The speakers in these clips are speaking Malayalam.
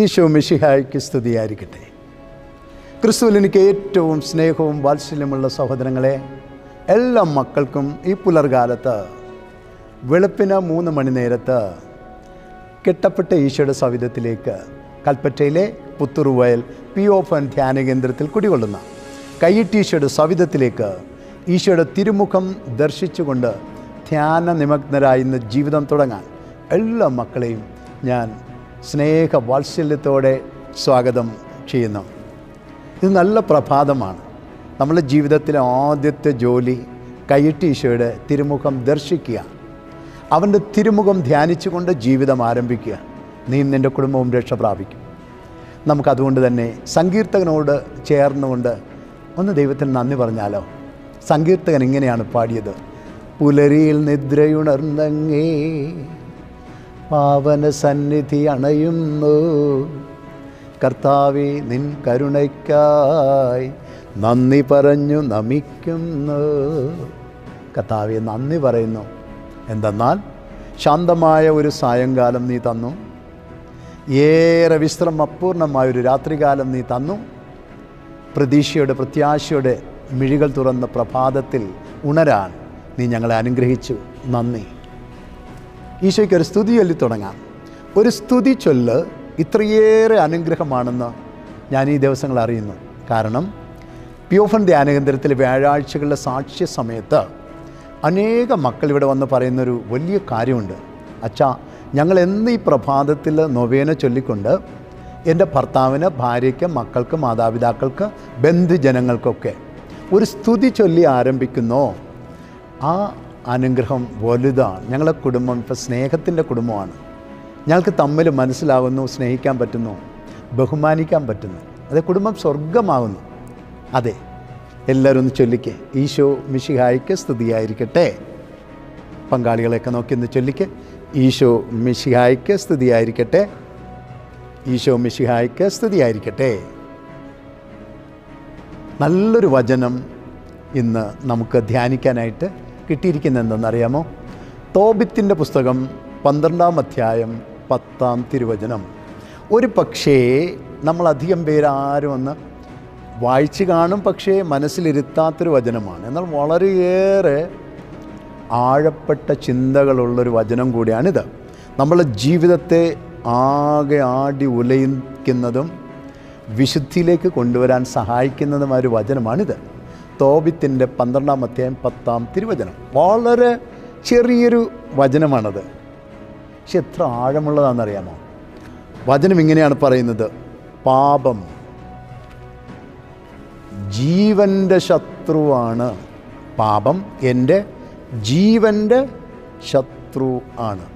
ഈശോ മിഷിഹായ്ക്ക് സ്തുതിയായിരിക്കട്ടെ. ക്രിസ്തുവിൽ എനിക്ക് ഏറ്റവും സ്നേഹവും വാത്സല്യമുള്ള സഹോദരങ്ങളെ എല്ലാ മക്കൾക്കും ഈ പുലർകാലത്ത് വെളുപ്പിന് മൂന്ന് മണി നേരത്ത് കെട്ടപ്പെട്ട ഈശോയുടെ സവിധത്തിലേക്ക് കൽപ്പറ്റയിലെ പുത്തുറുവയൽ പി ഓഫ് ധ്യാന കേന്ദ്രത്തിൽ കുടികൊള്ളുന്ന കയ്യിട്ടീശോയുടെ സവിധത്തിലേക്ക് ഈശോയുടെ തിരുമുഖം ദർശിച്ചുകൊണ്ട് ധ്യാന നിമഗ്നരായി ഇന്ന് ജീവിതം തുടങ്ങാൻ എല്ലാ മക്കളെയും ഞാൻ സ്നേഹ വാത്സല്യത്തോടെ സ്വാഗതം ചെയ്യുന്നു. ഇത് നല്ല പ്രഭാതമാണ്. നമ്മുടെ ജീവിതത്തിലെ ആദ്യത്തെ ജോലി കയ്യിട്ടി ഈശോയുടെ തിരുമുഖം ദർശിക്കുക. അവന്റെ തിരുമുഖം ധ്യാനിച്ചുകൊണ്ട് ജീവിതം ആരംഭിക്കുക. നീ നിന്റെ കുടുംബവും രക്ഷ പ്രാപിക്കും. നമുക്കതുകൊണ്ട് തന്നെ സങ്കീർത്തകനോട് ചേർന്നുകൊണ്ട് ഒന്ന് ദൈവത്തിന് നന്ദി പറഞ്ഞാലോ? സങ്കീർത്തകൻ ഇങ്ങനെയാണ് പാടിയത്. പുലരിയിൽ നിദ്രയുണർന്നങ്ങേ പാവന സന്നിധി അണയുന്നു. കർത്താവി നിൻ കരുണയ്ക്കായി നന്ദി പറഞ്ഞു നമിക്കുന്നു. കർത്താവെ നന്ദി പറയുന്നു. എന്തെന്നാൽ ശാന്തമായ ഒരു സായങ്കാലം നീ തന്നു. ഏറെ വിശ്രമം അപൂർണമായൊരു രാത്രികാലം നീ തന്നു. പ്രതീക്ഷയുടെ പ്രത്യാശയുടെ മിഴികൾ തുറന്ന പ്രഭാതത്തിൽ ഉണരാൻ നീ ഞങ്ങളെ അനുഗ്രഹിച്ചു. നന്ദി. ഈശോയ്ക്ക് ഒരു സ്തുതി ചൊല്ലി തുടങ്ങാം. ഒരു സ്തുതി ചൊല്ല് ഇത്രയേറെ അനുഗ്രഹമാണെന്ന് ഞാൻ ഈ ദിവസങ്ങൾ അറിയുന്നു. കാരണം പ്യൂഫൻ ധ്യാനകേന്ദ്രത്തിൽ വ്യാഴാഴ്ചകളുടെ സാക്ഷ്യ സമയത്ത് അനേക മക്കൾ ഇവിടെ വന്ന് പറയുന്നൊരു വലിയ കാര്യമുണ്ട്. അച്ഛാ ഞങ്ങൾ എന്ന് ഈ പ്രഭാതത്തിൽ നൊവേന ചൊല്ലിക്കൊണ്ട് എന്റെ ഭർത്താവിന് ഭാര്യയ്ക്ക് മക്കൾക്ക് മാതാപിതാക്കൾക്ക് ബന്ധുജനങ്ങൾക്കൊക്കെ ഒരു സ്തുതി ചൊല്ലി ആരംഭിക്കുന്നോ? ആ അനുഗ്രഹം വലുതാണ്. ഞങ്ങളുടെ കുടുംബം ഇപ്പോൾ സ്നേഹത്തിന്റെ കുടുംബമാണ്. ഞങ്ങൾക്ക് തമ്മിൽ മനസ്സിലാകുന്നു സ്നേഹിക്കാൻ പറ്റുന്നു ബഹുമാനിക്കാൻ പറ്റുന്നു. അതെ കുടുംബം സ്വർഗമാകുന്നു അതെ എല്ലാവരും ഒന്ന് ചൊല്ലിക്കെ. ഈശോ മിശിഹായിക്ക് സ്തുതിയായിരിക്കട്ടെ. പങ്കാളികളെയൊക്കെ നോക്കി ഒന്ന് ചൊല്ലിക്ക്. ഈശോ മിശിഹായിക്ക് സ്തുതിയായിരിക്കട്ടെ. ഈശോ മിശിഹായിക്ക് സ്തുതിയായിരിക്കട്ടെ. നല്ലൊരു വചനം ഇന്ന് നമുക്ക് ധ്യാനിക്കാനായിട്ട് കിട്ടിയിരിക്കുന്ന എന്തെന്നറിയാമോ തോബിത്തിന്റെ പുസ്തകം പന്ത്രണ്ടാം അധ്യായം പത്താം തിരുവചനം. ഒരു പക്ഷേ നമ്മളധികം പേരാരും ഒന്ന് വായിച്ചു കാണും പക്ഷേ മനസ്സിലിരുത്താത്തൊരു വചനമാണ്. എന്നാൽ വളരെയേറെ ആഴപ്പെട്ട ചിന്തകളുള്ളൊരു വചനം കൂടിയാണിത്. നമ്മളെ ജീവിതത്തെ ആകെ ആടി ഉലയിക്കുന്നതും വിശുദ്ധിയിലേക്ക് കൊണ്ടുവരാൻ സഹായിക്കുന്നതുമായ ഒരു വചനമാണിത്. തോബിത്തിന്റെ പന്ത്രണ്ടാം അധ്യായം പത്താം തിരുവചനം. വളരെ ചെറിയൊരു വചനമാണത്. പക്ഷെ എത്ര ആഴമുള്ളതാണെന്നറിയാമോ? വചനം ഇങ്ങനെയാണ് പറയുന്നത്. പാപം ജീവന്റെ ശത്രുവാണ്. പാപം എന്റെ ജീവന്റെ ശത്രു ആണ്.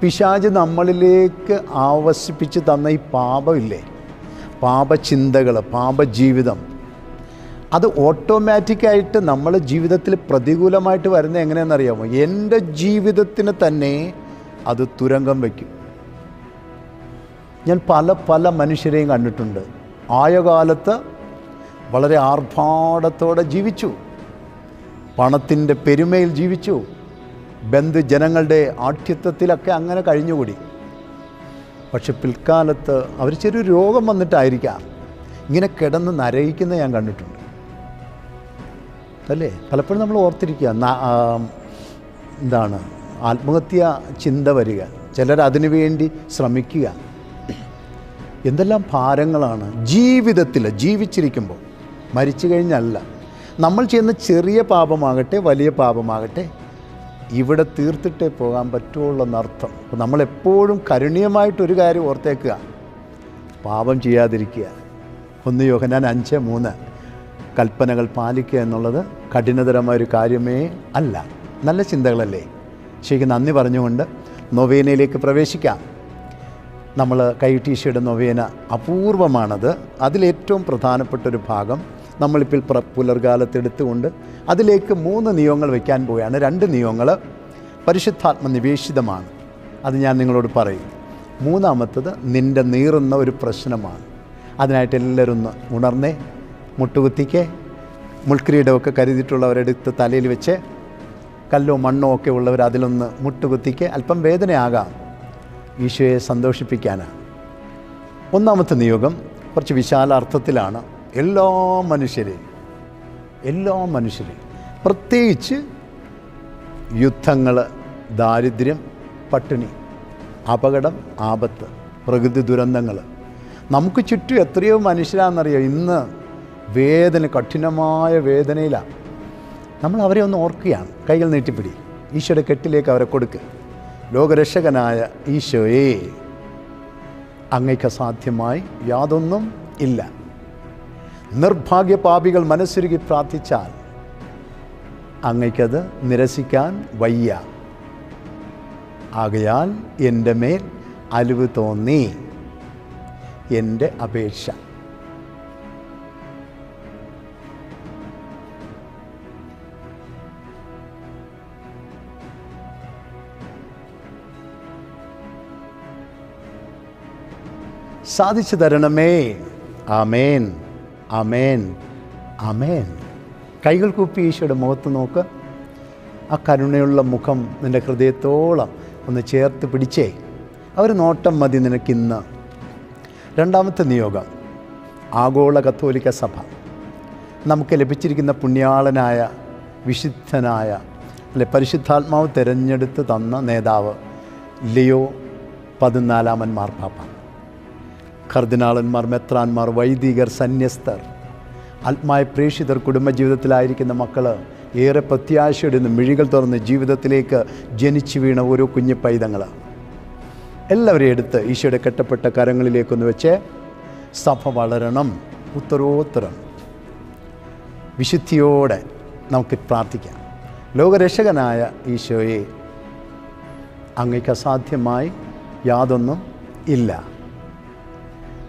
പിശാജ് നമ്മളിലേക്ക് ആവസിപ്പിച്ച് തന്ന ഈ പാപമില്ലേ? പാപചിന്തകൾ പാപജീവിതം. അത് ഓട്ടോമാറ്റിക്കായിട്ട് നമ്മൾ ജീവിതത്തിൽ പ്രതികൂലമായിട്ട് വരുന്നത് എങ്ങനെയാണെന്നറിയാമോ? എന്റെ ജീവിതത്തിന് തന്നെ അത് തുരങ്കം വയ്ക്കും. ഞാൻ പല പല മനുഷ്യരെയും കണ്ടിട്ടുണ്ട്. ആയ കാലത്ത് വളരെ ആർഭാടത്തോടെ ജീവിച്ചു. പണത്തിന്റെ പെരുമയിൽ ജീവിച്ചു. ബന്ധു ജനങ്ങളുടെ ആഠ്യത്വത്തിലൊക്കെ അങ്ങനെ കഴിഞ്ഞുകൂടി. പക്ഷെ പിൽക്കാലത്ത് അവർ ചെറിയൊരു രോഗം വന്നിട്ടായിരിക്കാം. ഇങ്ങനെ കിടന്ന് നരയിക്കുന്ന ഞാൻ കണ്ടിട്ടുണ്ട്. അല്ലേ? പലപ്പോഴും നമ്മൾ ഓർത്തിരിക്കുക എന്താണ് ആത്മഹത്യ ചിന്ത വരിക ചിലർ അതിനു വേണ്ടി ശ്രമിക്കുക. എന്തെല്ലാം ഭാരങ്ങളാണ് ജീവിതത്തിൽ ജീവിച്ചിരിക്കുമ്പോൾ. മരിച്ചു കഴിഞ്ഞല്ല. നമ്മൾ ചെയ്യുന്ന ചെറിയ പാപമാകട്ടെ വലിയ പാപമാകട്ടെ ഇവിടെ തീർത്തിട്ടേ പോകാൻ പറ്റുള്ളൂ എന്നർത്ഥം. അപ്പോൾ നമ്മളെപ്പോഴും കരുണീയമായിട്ടൊരു കാര്യം ഓർത്തേക്കുക. പാപം ചെയ്യാതിരിക്കുക. ഒന്ന് യോഹനാൻ അഞ്ച് മൂന്ന്. കൽപ്പനകൾ പാലിക്കുക എന്നുള്ളത് കഠിനതരമായ ഒരു കാര്യമേ അല്ല. നല്ല ചിന്തകളല്ലേ? ശരിക്കും നന്ദി പറഞ്ഞുകൊണ്ട് നൊവേനയിലേക്ക് പ്രവേശിക്കാം. നമ്മൾ കൈട്ടീശയുടെ നൊവേന അപൂർവമാണത്. അതിലേറ്റവും പ്രധാനപ്പെട്ട ഒരു ഭാഗം നമ്മളിപ്പോൾ പ്ര പുലർകാലത്തെടുത്തുകൊണ്ട് അതിലേക്ക് മൂന്ന് നിയമങ്ങൾ വയ്ക്കാൻ പോവുകയാണ് രണ്ട് നിയമങ്ങൾ പരിശുദ്ധാത്മ നിവേശിതമാണ്. അത് ഞാൻ നിങ്ങളോട് പറയും. മൂന്നാമത്തത് നിന്റെ നീറുന്ന ഒരു പ്രശ്നമാണ്. അതിനായിട്ട് എല്ലാവരും ഒന്ന് ഉണർന്നേ. മുട്ടുകുത്തിക്കേ മുൾക്കിരീടമൊക്കെ കരുതിയിട്ടുള്ളവരെടുത്ത് തലയിൽ വെച്ച് കല്ലോ മണ്ണോ ഒക്കെ ഉള്ളവർ അതിലൊന്ന് മുട്ടുകുത്തിക്ക് അല്പം വേദനയാകാം. ഈശോയെ സന്തോഷിപ്പിക്കാനാണ് ഒന്നാമത്തെ നിയോഗം കുറച്ച് വിശാലാർത്ഥത്തിലാണ്. എല്ലാ മനുഷ്യരെയും എല്ലാ മനുഷ്യരെയും പ്രത്യേകിച്ച് യുദ്ധങ്ങൾ ദാരിദ്ര്യം പട്ടിണി അപകടം ആപത്ത് പ്രകൃതി ദുരന്തങ്ങൾ നമുക്ക് ചുറ്റും എത്രയോ മനുഷ്യരാണെന്നറിയാം? ഇന്ന് വേദന കഠിനമായ വേദനയിലാണ് നമ്മൾ അവരെ ഒന്ന് ഓർക്കുകയാണ്. കൈകൾ നീട്ടിപ്പിടി. ഈശോയുടെ കെട്ടിലേക്ക് അവരെ കൊടുക്കുക ലോകരക്ഷകനായ ഈശോയെ അങ്ങയ്ക്ക് അസാധ്യമായി യാതൊന്നും ഇല്ല. നിർഭാഗ്യ പാപികൾ മനസ്സുരുകി പ്രാർത്ഥിച്ചാൽ അങ്ങയ്ക്കത് നിരസിക്കാൻ വയ്യ. ആകയാൽ എന്റെ മേൽ അലിവ് തോന്നി. എന്റെ അപേക്ഷ. സാധിച്ചു തരണമേ ആമേൻ. ആമേൻ. ആമേൻ. കൈകൾ കൂപ്പി ഈശോയുടെ മുഖത്ത് നോക്ക്. ആ കരുണയുള്ള മുഖം നിന്റെ ഹൃദയത്തോളം ഒന്ന് ചേർത്ത് പിടിച്ചേ. അവർ നോട്ടം മതി നിനക്കിന്ന്. രണ്ടാമത്തെ നിയോഗം. ആഗോള കത്തോലിക്ക സഭ. നമുക്ക് ലഭിച്ചിരിക്കുന്ന പുണ്യാളനായ വിശുദ്ധനായ അല്ലെ പരിശുദ്ധാത്മാവ് തിരഞ്ഞെടുത്ത് തന്ന നേതാവ് ലിയോ പതിനാലാമൻ മാർപ്പാപ്പ. കർദിനാളന്മാർ മെത്രാന്മാർ വൈദികർ സന്യസ്തർ ആത്മായ പ്രേക്ഷിതർ കുടുംബജീവിതത്തിലായിരിക്കുന്ന മക്കൾ ഏറെ പ്രത്യാശയുടെ നിന്ന് മിഴികൾ തുറന്ന് ജീവിതത്തിലേക്ക് ജനിച്ചു വീണ ഓരോ കുഞ്ഞു പൈതങ്ങൾ എല്ലാവരെയും എടുത്ത് ഈശോയുടെ കെട്ടപ്പെട്ട കരങ്ങളിലേക്കൊന്ന് വെച്ച് സഭ വളരണം ഉത്തരോത്തരം. വിശുദ്ധിയോടെ നമുക്ക് പ്രാർത്ഥിക്കാം. ലോകരക്ഷകനായ ഈശോയെ അങ്ങയ്ക്ക് അസാധ്യമായി യാതൊന്നും ഇല്ല.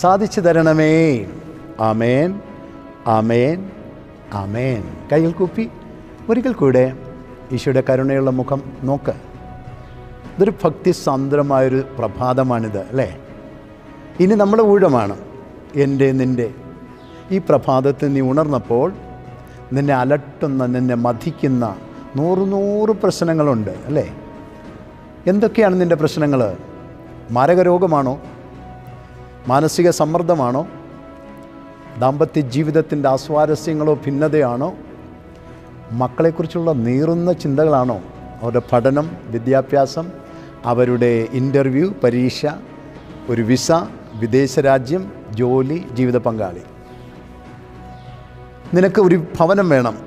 സാധിച്ചു തരണമേ. ആമേൻ. ആമേൻ. ആമേൻ. കൈകൾ കൂപ്പി ഒരിക്കൽ കൂടെ ഈശോയുടെ കരുണയുള്ള മുഖം നോക്ക്. ഇതൊരു ഭക്തിസാന്ദ്രമായൊരു പ്രഭാതമാണിത് അല്ലേ? ഇനി നമ്മുടെ ഊഴമാണ്. എന്റെ നിന്റെ. ഈ പ്രഭാതത്തിൽ നീ ഉണർന്നപ്പോൾ നിന്നെ അലട്ടുന്ന നിന്നെ മതിക്കുന്ന നൂറ് നൂറ് പ്രശ്നങ്ങളുണ്ട് അല്ലേ? എന്തൊക്കെയാണ് നിന്റെ പ്രശ്നങ്ങൾ മാരകരോഗമാണോ? മാനസിക സമ്മർദ്ദമാണോ? ദാമ്പത്യ ജീവിതത്തിന്റെ അസ്വാരസ്യങ്ങളോ ഭിന്നതയാണോ? മക്കളെക്കുറിച്ചുള്ള നീറുന്ന ചിന്തകളാണോ? അവരുടെ പഠനം വിദ്യാഭ്യാസം അവരുടെ ഇന്റർവ്യൂ പരീക്ഷ ഒരു വിസ വിദേശ രാജ്യം ജോലി ജീവിത പങ്കാളി. നിനക്ക് ഒരു ഭവനം വേണം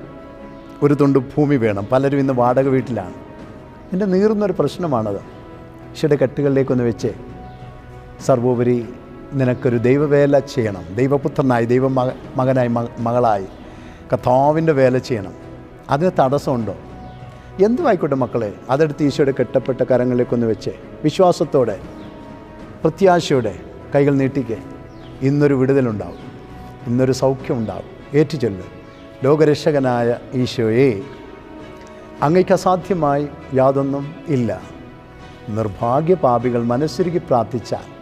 ഒരു തുണ്ട് ഭൂമി വേണം പലരും ഇന്ന് വാടക വീട്ടിലാണ്. എന്റെ നീറുന്നൊരു പ്രശ്നമാണത്. ഈശോയുടെ കെട്ടുകളിലേക്കൊന്ന് വെച്ചേ. സർവോപരി നിനക്കൊരു ദൈവവേല ചെയ്യണം. ദൈവപുത്രനായി ദൈവ മക മകനായി മകളായി കഥാവിന്റെ വേല ചെയ്യണം. അതിന് തടസ്സമുണ്ടോ? എന്തുമായിക്കോട്ടെ മക്കളെ? അതെടുത്ത് ഈശോയുടെ കെട്ടപ്പെട്ട കരങ്ങളിലേക്കൊന്ന് വെച്ച്. വിശ്വാസത്തോടെ പ്രത്യാശയോടെ കൈകൾ നീട്ടിക്കേ. ഇന്നൊരു വിടുതലുണ്ടാവും. ഇന്നൊരു സൗഖ്യം സൗഖ്യമുണ്ടാവും. ഏറ്റുചൊല്ല്. ലോകരക്ഷകനായ ഈശോയെ അങ്ങയ്ക്ക് അസാധ്യമായി യാതൊന്നും ഇല്ല. നിർഭാഗ്യ പാപികൾ മനസ്സുരുകി പ്രാർത്ഥിച്ചാൽ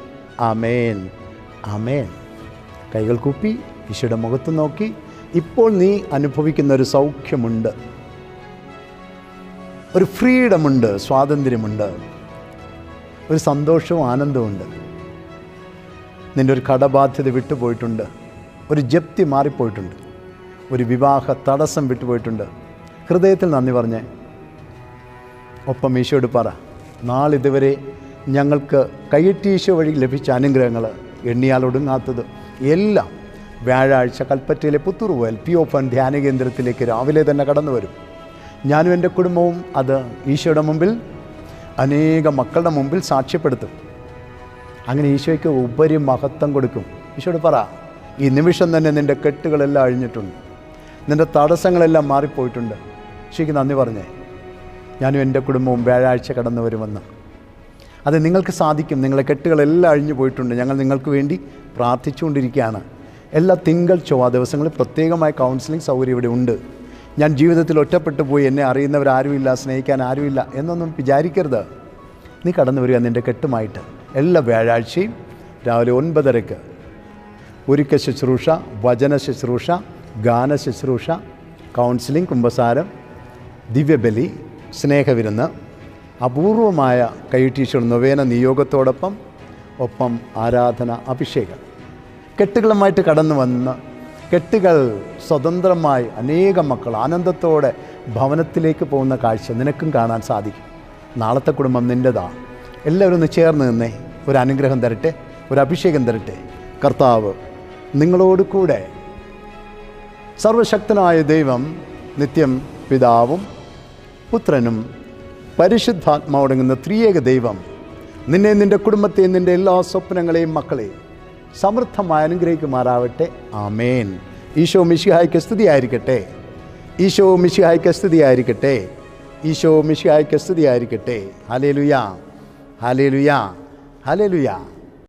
ആമേൻ. അമേൻ കൈകൾ കൂപ്പി ഈശോയുടെ മുഖത്ത് നോക്കി. ഇപ്പോൾ നീ അനുഭവിക്കുന്ന ഒരു സൗഖ്യമുണ്ട്. ഒരു ഫ്രീഡമുണ്ട് സ്വാതന്ത്ര്യമുണ്ട്. ഒരു സന്തോഷവും ആനന്ദവുമുണ്ട്. നിന്റെ ഒരു കടബാധ്യത വിട്ടുപോയിട്ടുണ്ട്. ഒരു ജപ്തി മാറിപ്പോയിട്ടുണ്ട്. ഒരു വിവാഹ തടസ്സം വിട്ടുപോയിട്ടുണ്ട്. ഹൃദയത്തിൽ നന്ദി പറഞ്ഞേ. ഒപ്പം ഈശോയോട് പറ നാളിതുവരെ ഞങ്ങൾക്ക് കയ്യറ്റീശ വഴി ലഭിച്ച അനുഗ്രഹങ്ങൾ എണ്ണിയാൽ ഒടുങ്ങാത്തത് എല്ലാം വ്യാഴാഴ്ച കൽപ്പറ്റയിലെ പുത്തൂർ പോയാൽ പി ഒ ഫൻ ധ്യാന കേന്ദ്രത്തിലേക്ക് രാവിലെ തന്നെ കടന്നു വരും. ഞാനും എന്റെ കുടുംബവും അത് ഈശോയുടെ മുമ്പിൽ അനേക മക്കളുടെ മുമ്പിൽ സാക്ഷ്യപ്പെടുത്തും. അങ്ങനെ ഈശോയ്ക്ക് ഉപരി മഹത്വം കൊടുക്കും. ഈശോയോട് പറ ഈ നിമിഷം തന്നെ നിന്റെ കെട്ടുകളെല്ലാം അഴിഞ്ഞിട്ടുണ്ട്. നിന്റെ തടസ്സങ്ങളെല്ലാം മാറിപ്പോയിട്ടുണ്ട്. ഈശോയ്ക്ക് നന്ദി പറഞ്ഞേ. ഞാനും എന്റെ കുടുംബവും വ്യാഴാഴ്ച കടന്നു വരുമെന്ന്. അത് നിങ്ങൾക്ക് സാധിക്കും. നിങ്ങളെ കെട്ടുകളെല്ലാം അഴിഞ്ഞു പോയിട്ടുണ്ട്. ഞങ്ങൾ നിങ്ങൾക്ക് വേണ്ടി പ്രാർത്ഥിച്ചുകൊണ്ടിരിക്കുകയാണ്. എല്ലാ തിങ്കൾ ചൊവ്വ ദിവസങ്ങളിൽ പ്രത്യേകമായ കൗൺസിലിംഗ് സൗകര്യം ഇവിടെ ഉണ്ട്. ഞാൻ ജീവിതത്തിൽ ഒറ്റപ്പെട്ടു പോയി എന്നെ അറിയുന്നവരാരുമില്ല സ്നേഹിക്കാൻ ആരുമില്ല എന്നൊന്നും വിചാരിക്കരുത്. നീ കടന്നു വരിക നിന്റെ കെട്ടുമായിട്ട്. എല്ലാ വ്യാഴാഴ്ചയും രാവിലെ ഒൻപതരക്ക് ഒരുക്ക ശുശ്രൂഷ വചന ശുശ്രൂഷ ഗാന ശുശ്രൂഷ കൗൺസിലിംഗ് കുംഭസാരം ദിവ്യബലി സ്നേഹവിരുന്ന് അപൂർവമായ കൈട്ടീശ്വർ നൊവേന നിയോഗത്തോടൊപ്പം ഒപ്പം ആരാധന അഭിഷേകം. കെട്ടുകളുമായിട്ട് കടന്നു വന്ന് കെട്ടുകൾ സ്വതന്ത്രമായി അനേകം മക്കൾ ആനന്ദത്തോടെ ഭവനത്തിലേക്ക് പോകുന്ന കാഴ്ച നിനക്കും കാണാൻ സാധിക്കും. നാളത്തെ കുടുംബം നിന്റെതാണ് എല്ലാവരും ഒന്ന് ചേർന്ന് നിന്നേ. ഒരു അനുഗ്രഹം തരട്ടെ. ഒരു അഭിഷേകം തരട്ടെ. കർത്താവ് നിങ്ങളോട് കൂടെ സർവശക്തനായ ദൈവം നിത്യം പിതാവും പുത്രനും പരിശുദ്ധാത്മാവടങ്ങുന്ന ത്രിയേക ദൈവം നിന്നെ നിന്റെ കുടുംബത്തെയും നിന്റെ എല്ലാ സ്വപ്നങ്ങളെയും മക്കളെയും സമൃദ്ധമായി അനുഗ്രഹിക്കുമാറാവട്ടെ. ആമേൻ. ഈശോ മിശിഹായ്ക്ക് സ്തുതിയായിരിക്കട്ടെ. ഈശോ മിശിഹായ്ക്ക് സ്തുതിയായിരിക്കട്ടെ. ഈശോ മിശിഹായ്ക്ക് സ്തുതിയായിരിക്കട്ടെ. Hallelujah hallelujah hallelujah